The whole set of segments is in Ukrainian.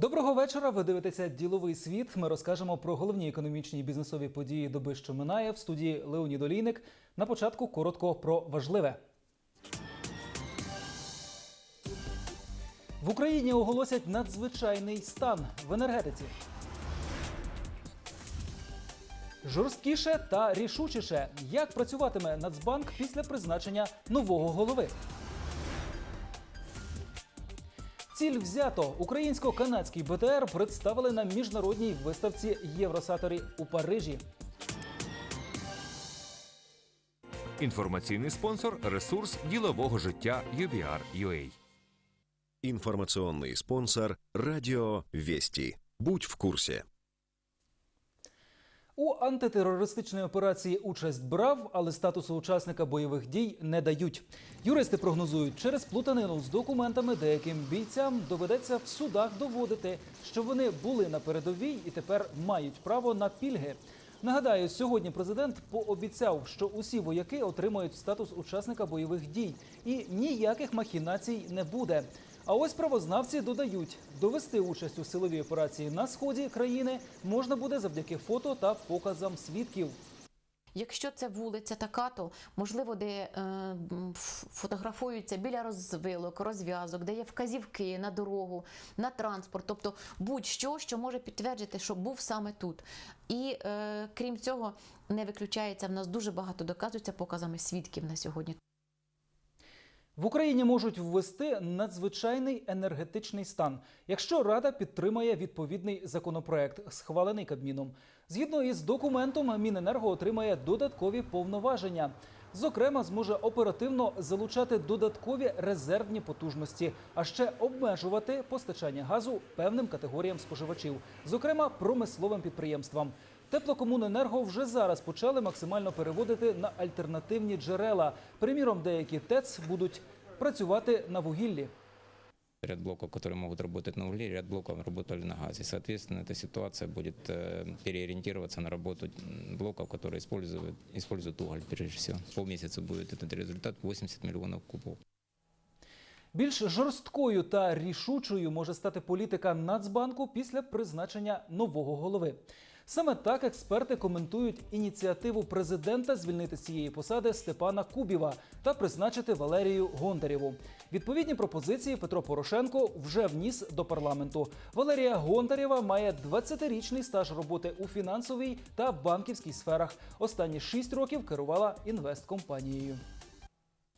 Доброго вечора. Ви дивитеся діловий світ. Ми розкажемо про головні економічні і бізнесові події доби, що минає в студії Леонід Олійник. На початку коротко про важливе. В Україні оголосять надзвичайний стан в енергетиці. Жорсткіше та рішучіше. Як працюватиме Нацбанк після призначення нового голови? Ціль взято. Українсько-канадський БТР представили на міжнародній виставці Євросаторі у Парижі. Інформаційний спонсор ресурс ділового життя UBR.UA. Інформаційний спонсор «Радио Вести». Будь в курсе. У антитерористичній операції участь брав, але статусу учасника бойових дій не дають. Юристи прогнозують, через плутанину з документами деяким бійцям доведеться в судах доводити, що вони були на передовій і тепер мають право на пільги. Нагадаю, сьогодні президент пообіцяв, що усі вояки отримають статус учасника бойових дій, і ніяких махінацій не буде. А ось правознавці додають, довести участь у силовій операції на сході країни можна буде завдяки фото та показам свідків. Якщо це вулиця така, то можливо, де е, фотографуються біля розвилок, розв'язок, де є вказівки на дорогу, на транспорт, тобто будь-що, що може підтвердити, що був саме тут. І е, крім цього, не виключається в нас дуже багато доказується показами свідків на сьогодні. В Україні можуть ввести надзвичайний енергетичний стан, якщо Рада підтримає відповідний законопроект, схвалений Кабміном. Згідно із документом, Міненерго отримає додаткові повноваження. Зокрема, зможе оперативно залучати додаткові резервні потужності, а ще обмежувати постачання газу певним категоріям споживачів, зокрема промисловим підприємствам. Теплокомуненерго вже зараз почали максимально переводити на альтернативні джерела. Приміром, деякі ТЕЦ будуть працювати на вугіллі. Ряд блоков, которые могут работать на угле, ряд блоков работали на газе. Соответственно, эта ситуация будет э, переориентироваться на работу м, блоков, которые используют, используют уголь прежде всего. Полмесяца будет этот результат 80 миллионов кубов. Більш жорсткою та рішучою може стати політика Нацбанку після призначення нового голови. Саме так експерти коментують ініціативу президента звільнити з цієї посади Степана Кубіва та призначити Валерію Гондарєву. Відповідні пропозиції Петро Порошенко вже вніс до парламенту. Валерія Гондарєва має 20-річний стаж роботи у фінансовій та банківській сферах. Останні 6 років керувала інвесткомпанією.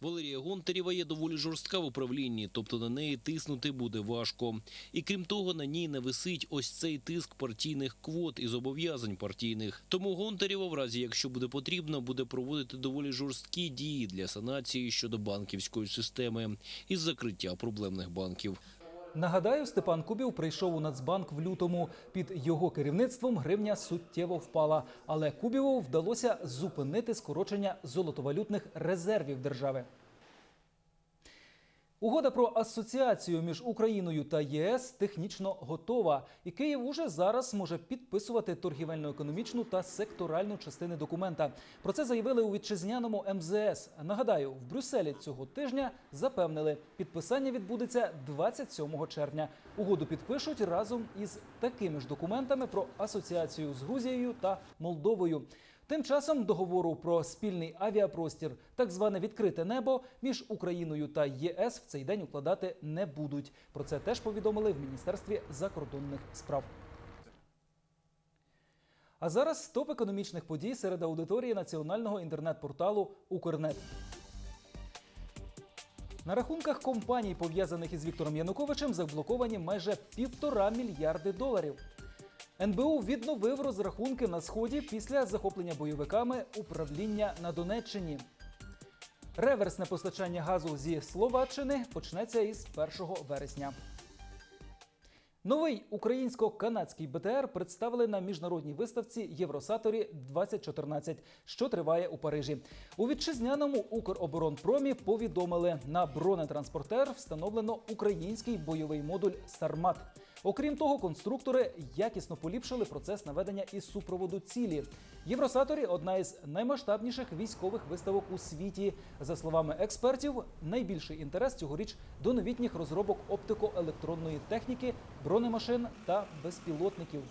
Валерія Гонтарєва є доволі жорстка в управлінні, тобто на неї тиснути буде важко. І крім того, на ній не висить ось цей тиск партійних квот і зобов'язань партійних. Тому Гонтарєва, в разі якщо буде потрібно, буде проводити доволі жорсткі дії для санації щодо банківської системи із закриття проблемних банків. Нагадаю, Степан Кубів прийшов у Нацбанк в лютому. Під його керівництвом гривня суттєво впала, але Кубіву вдалося зупинити скорочення золотовалютних резервів держави. Угода про асоціацію між Україною та ЄС технічно готова, і Київ уже зараз може підписувати торгівельно-економічну та секторальну частини документа. Про це заявили у вітчизняному МЗС. Нагадаю, в Брюсселі цього тижня запевнили, підписання відбудеться 27 червня. Угоду підпишуть разом із такими ж документами про асоціацію з Грузією та Молдовою. Тим часом договору про спільний авіапростір, так зване відкрите небо, між Україною та ЄС в цей день укладати не будуть. Про це теж повідомили в Міністерстві закордонних справ. А зараз топ економічних подій серед аудиторії національного інтернет-порталу Укрнет. На рахунках компаній, пов'язаних із Віктором Януковичем, заблоковані майже півтора мільярди доларів. НБУ відновив розрахунки на сході після захоплення бойовиками управління на Донеччині. Реверсне постачання газу зі Словаччини почнеться із 1 вересня. Новий українсько-канадський БТР представили на міжнародній виставці Євросаторі 2014, що триває у Парижі. У вітчизняному Укроборонпромі повідомили, на бронетранспортер встановлено український бойовий модуль Сармат. Окрім того, конструктори якісно поліпшили процес наведення із супроводу цілі. Євросаторі одна із наймасштабніших військових виставок у світі. За словами експертів, найбільший інтерес цьогоріч до новітніх розробок оптико-електронної техніки, бронемашин та безпілотників.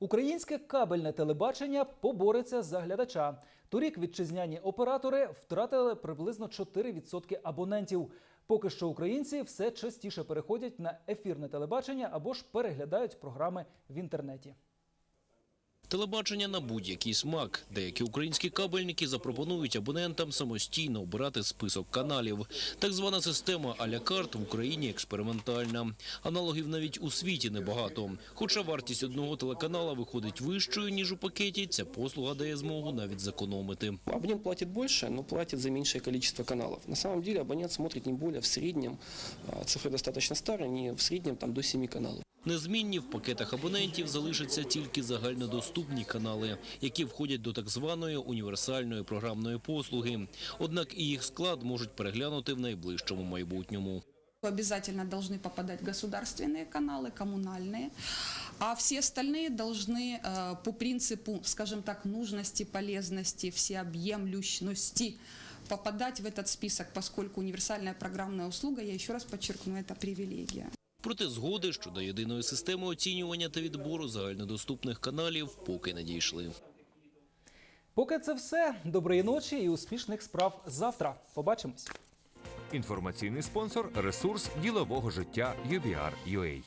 Українське кабельне телебачення побореться за глядача. Торік вітчизняні оператори втратили приблизно 4% абонентів. Поки що українці все частіше переходять на ефірне телебачення або ж переглядають програми в інтернеті. Телебачення на будь-який смак. Деякі українські кабельники запропонують абонентам самостійно обирати список каналів. Так звана система а-ля в Україні експериментальна. Аналогів навіть у світі небагато. Хоча вартість одного телеканала виходить вищою, ніж у пакеті, ця послуга дає змогу навіть зекономити. Абонент платит больше, но платит за меньшее количество каналов. На самом деле абонент смотрит не более в среднем, а, цифры достаточно старые, не в среднем там до 7 каналов. Незмінні в пакетах абонентів залишаться тільки загальнодоступні канали, які входять до так званої універсальної програмної послуги. Однак і їх склад можуть переглянути в найближчому майбутньому. Обязательно должны попадать государственные каналы, коммунальные, а все остальные должны э, по принципу, скажем так, нужности, полезности, всеобъемлющности попадать в этот список, поскольку универсальная программная услуга, я еще раз подчеркну, это привилегия. Проте згоди щодо єдиної системи оцінювання та відбору загальнодоступних каналів поки не дійшли. Поки це все. Доброї ночі і успішних справ завтра. Побачимось. Інформаційний спонсор ресурс ділового життя UBR.UA.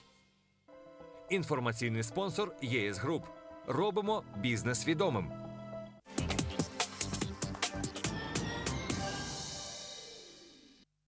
Інформаційний спонсор ЄС Груп. Робимо бізнес відомим.